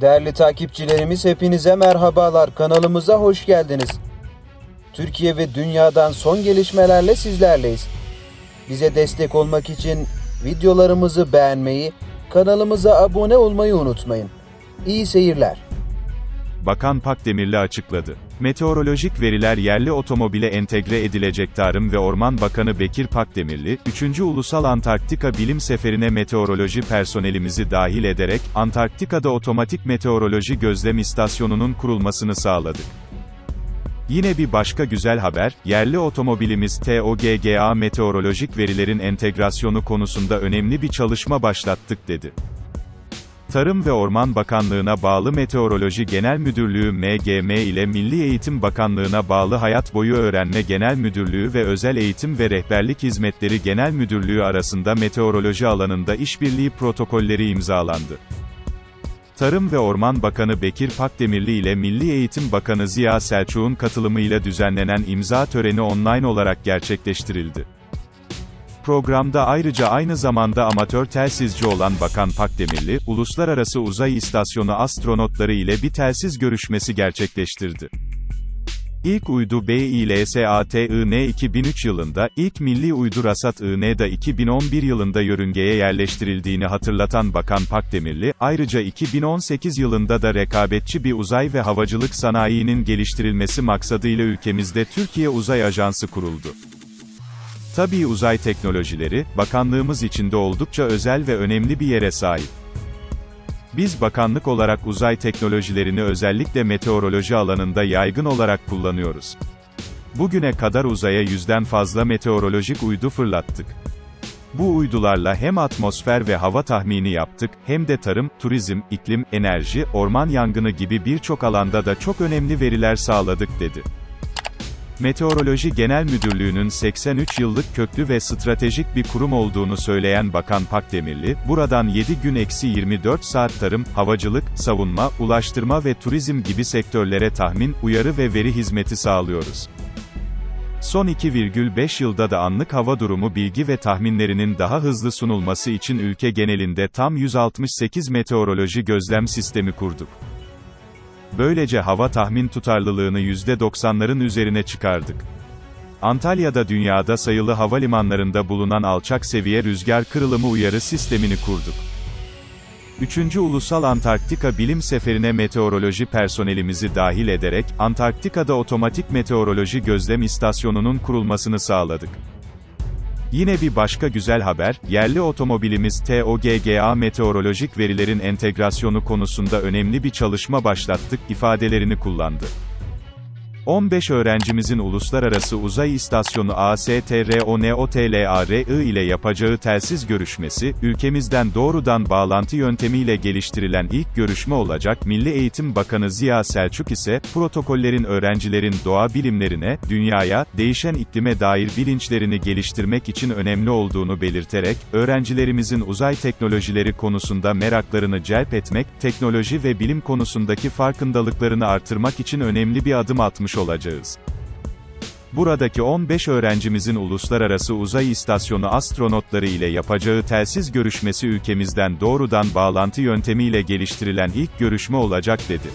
Değerli takipçilerimiz hepinize merhabalar. Kanalımıza hoş geldiniz. Türkiye ve dünyadan son gelişmelerle sizlerleyiz. Bize destek olmak için videolarımızı beğenmeyi, kanalımıza abone olmayı unutmayın. İyi seyirler. Bakan Pakdemirli açıkladı. Meteorolojik veriler yerli otomobile entegre edilecek Tarım ve Orman Bakanı Bekir Pakdemirli, 3. Ulusal Antarktika Bilim Seferi'ne meteoroloji personelimizi dahil ederek, Antarktika'da otomatik meteoroloji gözlem istasyonunun kurulmasını sağladık. Yine bir başka güzel haber, yerli otomobilimiz TOGGA meteorolojik verilerin entegrasyonu konusunda önemli bir çalışma başlattık dedi. Tarım ve Orman Bakanlığı'na bağlı Meteoroloji Genel Müdürlüğü MGM ile Milli Eğitim Bakanlığı'na bağlı Hayat Boyu Öğrenme Genel Müdürlüğü ve Özel Eğitim ve Rehberlik Hizmetleri Genel Müdürlüğü arasında meteoroloji alanında işbirliği protokolleri imzalandı. Tarım ve Orman Bakanı Bekir Pakdemirli ile Milli Eğitim Bakanı Ziya Selçuk'un katılımıyla düzenlenen imza töreni online olarak gerçekleştirildi. Programda ayrıca aynı zamanda amatör telsizci olan Bakan Pakdemirli, Uluslararası Uzay İstasyonu astronotları ile bir telsiz görüşmesi gerçekleştirdi. İlk uydu BİLSAT-IN 2003 yılında, ilk milli uydu Rasat-IN'da 2011 yılında yörüngeye yerleştirildiğini hatırlatan Bakan Pakdemirli, ayrıca 2018 yılında da rekabetçi bir uzay ve havacılık sanayinin geliştirilmesi maksadıyla ülkemizde Türkiye Uzay Ajansı kuruldu. Tabii uzay teknolojileri, bakanlığımız içinde oldukça özel ve önemli bir yere sahip. Biz bakanlık olarak uzay teknolojilerini özellikle meteoroloji alanında yaygın olarak kullanıyoruz. Bugüne kadar uzaya yüzden fazla meteorolojik uydu fırlattık. Bu uydularla hem atmosfer ve hava tahmini yaptık, hem de tarım, turizm, iklim, enerji, orman yangını gibi birçok alanda da çok önemli veriler sağladık dedi. Meteoroloji Genel Müdürlüğü'nün 83 yıllık köklü ve stratejik bir kurum olduğunu söyleyen Bakan Pakdemirli, buradan 7 gün eksi 24 saat tarım, havacılık, savunma, ulaştırma ve turizm gibi sektörlere tahmin, uyarı ve veri hizmeti sağlıyoruz. Son 2,5 yılda da anlık hava durumu bilgi ve tahminlerinin daha hızlı sunulması için ülke genelinde tam 168 meteoroloji gözlem sistemi kurduk. Böylece hava tahmin tutarlılığını %90'ların üzerine çıkardık. Antalya'da dünyada sayılı havalimanlarında bulunan alçak seviye rüzgar kırılımı uyarı sistemini kurduk. 3. Ulusal Antarktika Bilim Seferi'ne meteoroloji personelimizi dahil ederek, Antarktika'da otomatik meteoroloji gözlem istasyonunun kurulmasını sağladık. Yine bir başka güzel haber, yerli otomobilimiz TOGGA meteorolojik verilerin entegrasyonu konusunda önemli bir çalışma başlattık ifadelerini kullandı. 15 öğrencimizin Uluslararası Uzay İstasyonu ASTRONOTLARI ile yapacağı telsiz görüşmesi, ülkemizden doğrudan bağlantı yöntemiyle geliştirilen ilk görüşme olacak. Milli Eğitim Bakanı Ziya Selçuk ise, protokollerin öğrencilerin doğa bilimlerine, dünyaya, değişen iklime dair bilinçlerini geliştirmek için önemli olduğunu belirterek, öğrencilerimizin uzay teknolojileri konusunda meraklarını celp etmek, teknoloji ve bilim konusundaki farkındalıklarını artırmak için önemli bir adım atmış olacağız. Buradaki 15 öğrencimizin Uluslararası Uzay İstasyonu astronotları ile yapacağı telsiz görüşmesi ülkemizden doğrudan bağlantı yöntemiyle geliştirilen ilk görüşme olacak dedi.